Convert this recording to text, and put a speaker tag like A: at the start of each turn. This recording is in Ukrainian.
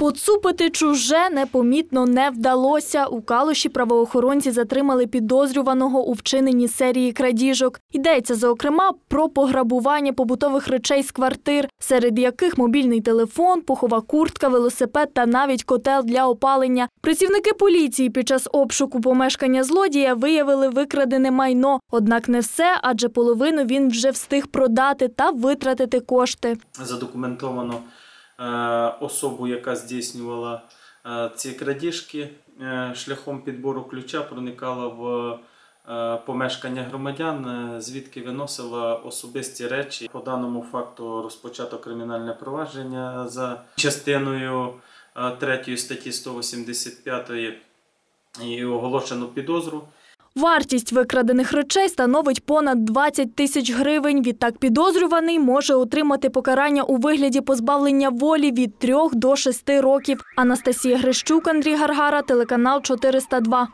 A: Поцупити чуже непомітно не вдалося. У Калуші правоохоронці затримали підозрюваного у вчиненні серії крадіжок. Йдеться, зокрема, про пограбування побутових речей з квартир, серед яких мобільний телефон, пухова куртка, велосипед та навіть котел для опалення. Працівники поліції під час обшуку помешкання злодія виявили викрадене майно. Однак не все, адже половину він вже встиг продати та витратити кошти.
B: задокументовано особу, яка здійснювала е, ці крадіжки, е, шляхом підбору ключа проникала в е, помешкання громадян, е, звідки виносила особисті речі. По даному факту розпочато кримінальне провадження за частиною 3 статті 185 і оголошено підозру.
A: Вартість викрадених речей становить понад 20 тисяч гривень. Відтак підозрюваний може отримати покарання у вигляді позбавлення волі від 3 до 6 років. Анастасія Грищук, Андрій Гаргара, телеканал 402.